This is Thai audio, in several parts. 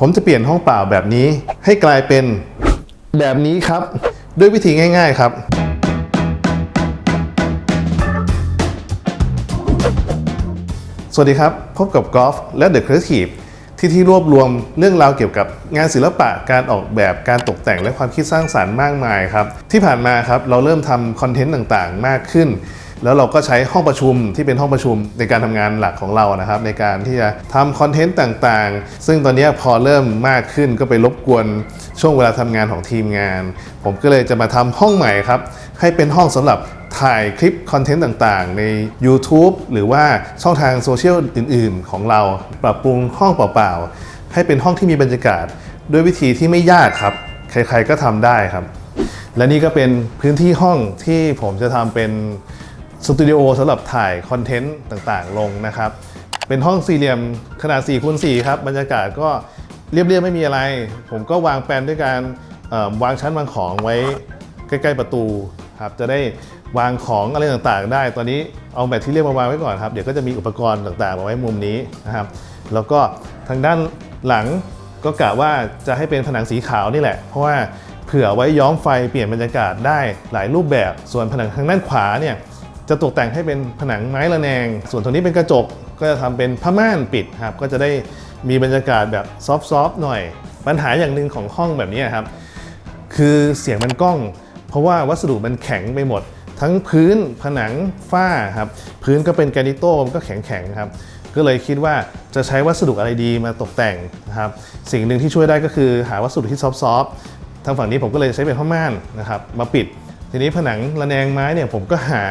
ผมจะเปลี่ยนห้องเปล่าแบบนี้ ให้กลายเป็นแบบนี้ครับ ด้วยวิธีง่าย ๆครับ สวัสดีครับ พบกับกอล์ฟและ The Creative ที่ที่รวบรวมเรื่องราวเกี่ยวกับงานศิลปะการออกแบบการตกแต่งและความคิดสร้างสารรค์มากมายครับ ที่ผ่านมาครับเราเริ่มทำคอนเทนต์ต่างๆ มากขึ้น แล้วเราก็ใช้ห้องประชุมที่เป็นห้องประชุมในการทำงานหลักของเรานะครับ ในการที่จะทำคอนเทนต์ต่างๆ ซึ่งตอนนี้พอเริ่มมากขึ้นก็ไปรบกวนช่วงเวลาทำงานของทีมงาน ผมก็เลยจะมาทำห้องใหม่ครับ ให้เป็นห้องสำหรับถ่ายคลิปคอนเทนต์ต่างๆ ใน YouTube หรือว่าช่องทางโซเชียลอื่นๆ ของเราปรับปรุงห้องเปล่าๆ ให้เป็นห้องที่มีบรรยากาศ ด้วยวิธีที่ไม่ยากครับ ใครๆก็ทำได้ครับ และนี่ก็เป็นพื้นที่ห้องที่ผมจะทำเป็น สตูดิโอสำหรับถ่ายคอนเทนต์ต่างๆ ลงนะครับ เป็นห้องสี่เหลี่ยมขนาด4คูณ4ครับบรรยากาศก็เรียบๆไม่มีอะไร ผมก็วางแปลนด้วยการวางชั้นวางของไว้ใกล้ ๆประตูครับจะได้วางของอะไรต่างๆ ได้ ตอนนี้เอาแบตที่เรียกมาวางไว้ก่อนครับ เดี๋ยวก็จะมีอุปกรณ์ต่างๆมาไว้มุมนี้นะครับ แล้วก็ทางด้านหลังก็กะว่าจะให้เป็นผนังสีขาวนี่แหละ เพราะว่าเผื่อไว้ย้อมไฟเปลี่ยนบรรยากาศได้หลายรูปแบบ ส่วนผนังทางด้านขวาเนี่ย จะตกแต่งให้เป็นผนังไม้ระแนง ส่วนตรงนี้เป็นกระจกก็จะทำเป็นผ้าม่านปิดครับก็จะได้มีบรรยากาศแบบซอฟต์ๆหน่อย ปัญหาอย่างหนึ่งของห้องแบบนี้ครับ คือเสียงมันก้อง เพราะว่าวัสดุมันแข็งไปหมด ทั้งพื้นผนังฝ้าครับพื้นก็เป็นแกนิโต้มันก็แข็งๆครับก็เลยคิดว่าจะใช้วัสดุอะไรดีมาตกแต่งนะครับ สิ่งหนึ่งที่ช่วยได้ก็คือหาวัสดุที่ซอฟต์ๆทางฝั่งนี้ผมก็เลยใช้เป็นผ้าม่านนะครับมาปิด ทีนี้ผนังระแนงไม้เนี่ยผมก็หา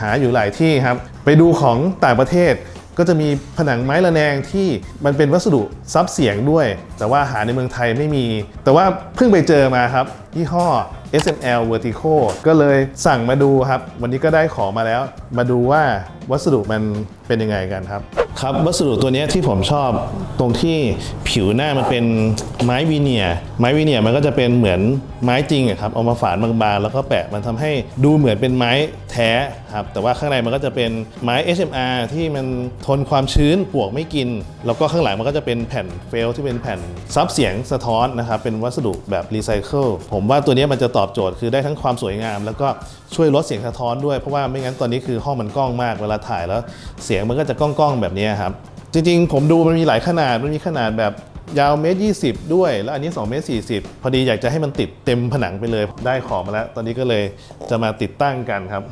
หาอยู่หลายที่ครับ ไปดูของต่างประเทศก็จะมีผนังไม้ระแนงที่มันเป็นวัสดุซับเสียงด้วย แต่ว่าหาในเมืองไทยไม่มี แต่ว่าเพิ่งไปเจอมาครับ ยี่ห้อ SML Vertical ก็เลยสั่งมาดูครับ วันนี้ก็ได้ของมาแล้ว มาดูว่า วัสดุมันเป็นยังไงกันครับ ครับวัสดุตัวนี้ที่ผมชอบตรงที่ผิวหน้ามันเป็นไม้วีเนียร์ไม้วีเนียร์มันก็จะเป็นเหมือนไม้จริงครับเอามาฝานบางๆแล้วก็แปะมันทำให้ดูเหมือนเป็นไม้แท้ครับแต่ว่าข้างในมันก็จะเป็นไม้ HMR ที่มันทนความชื้นปวกไม่กิน แล้วก็ข้างหลังมันก็จะเป็นแผ่นเฟลที่เป็นแผ่นซับเสียงสะท้อนนะครับเป็นวัสดุแบบรีไซเคิลผมว่าตัวนี้มันจะตอบโจทย์คือได้ทั้งความสวยงาม แล้วก็ช่วยลดเสียงสะท้อนด้วยเพราะว่าไม่งั้นตอนนี้คือห้องมันกล้องมากเวลาถ่ายแล้วเสียงมันก็จะก้องๆแบบนี้ครับ จริงๆ ผมดูมันมีหลายขนาดมันมีขนาดแบบยาวเมตรยีด้วย แล้วอันนี้2เมตรสี่พอดีอยากจะให้มันติดเต็มผนังไปเลย ได้ของมาแล้ว ตอนนี้ก็เลยจะมาติดตั้งกันครับ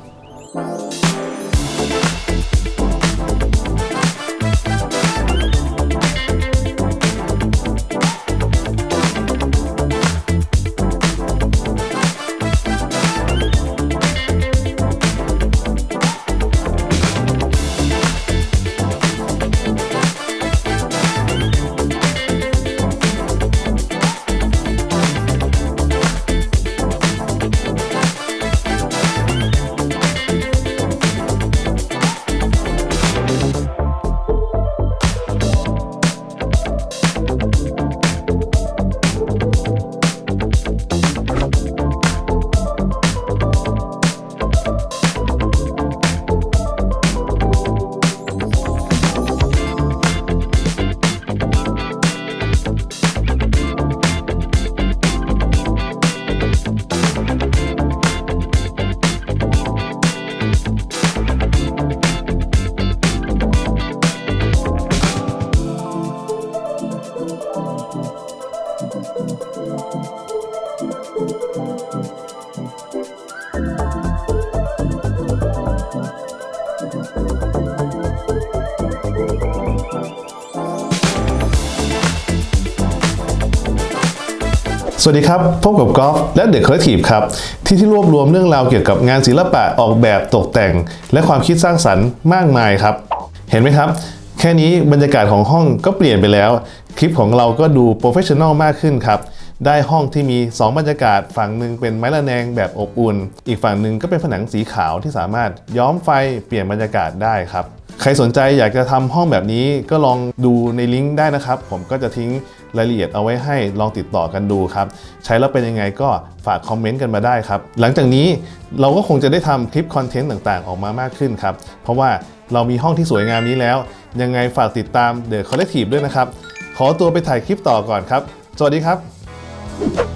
สวัสดีครับ พบกับกอล์ฟและเด็กครีเอทีฟครับ ที่ที่รวบรวมเรื่องราวเกี่ยวกับงานศิลปะออกแบบตกแต่ง และความคิดสร้างสรรค์มากมายครับ เห็นไหมครับ แค่นี้บรรยากาศของห้องก็เปลี่ยนไปแล้ว คลิปของเราก็ดูโปรเฟชชั่นอลมากขึ้นครับ ได้ห้องที่มี 2 บรรยากาศ ฝั่งหนึ่งเป็นไม้ระแนงแบบอบอุ่น อีกฝั่งหนึ่งก็เป็นผนังสีขาวที่สามารถย้อมไฟเปลี่ยนบรรยากาศได้ครับใครสนใจอยากจะทำห้องแบบนี้ก็ลองดูในลิงก์ได้นะครับ ผมก็จะทิ้ง รายละเอียดเอาไว้ให้ลองติดต่อกันดูครับ ใช้แล้วเป็นยังไงก็ฝากคอมเมนต์กันมาได้ครับ หลังจากนี้เราก็คงจะได้ทำคลิปคอนเทนต์ต่างๆ ออกมามากขึ้นครับ เพราะว่าเรามีห้องที่สวยงามนี้แล้ว ยังไงฝากติดตาม The Collective ด้วยนะครับขขอตัวไปถ่ายคลิปต่อก่อนครับ สวัสดีครับ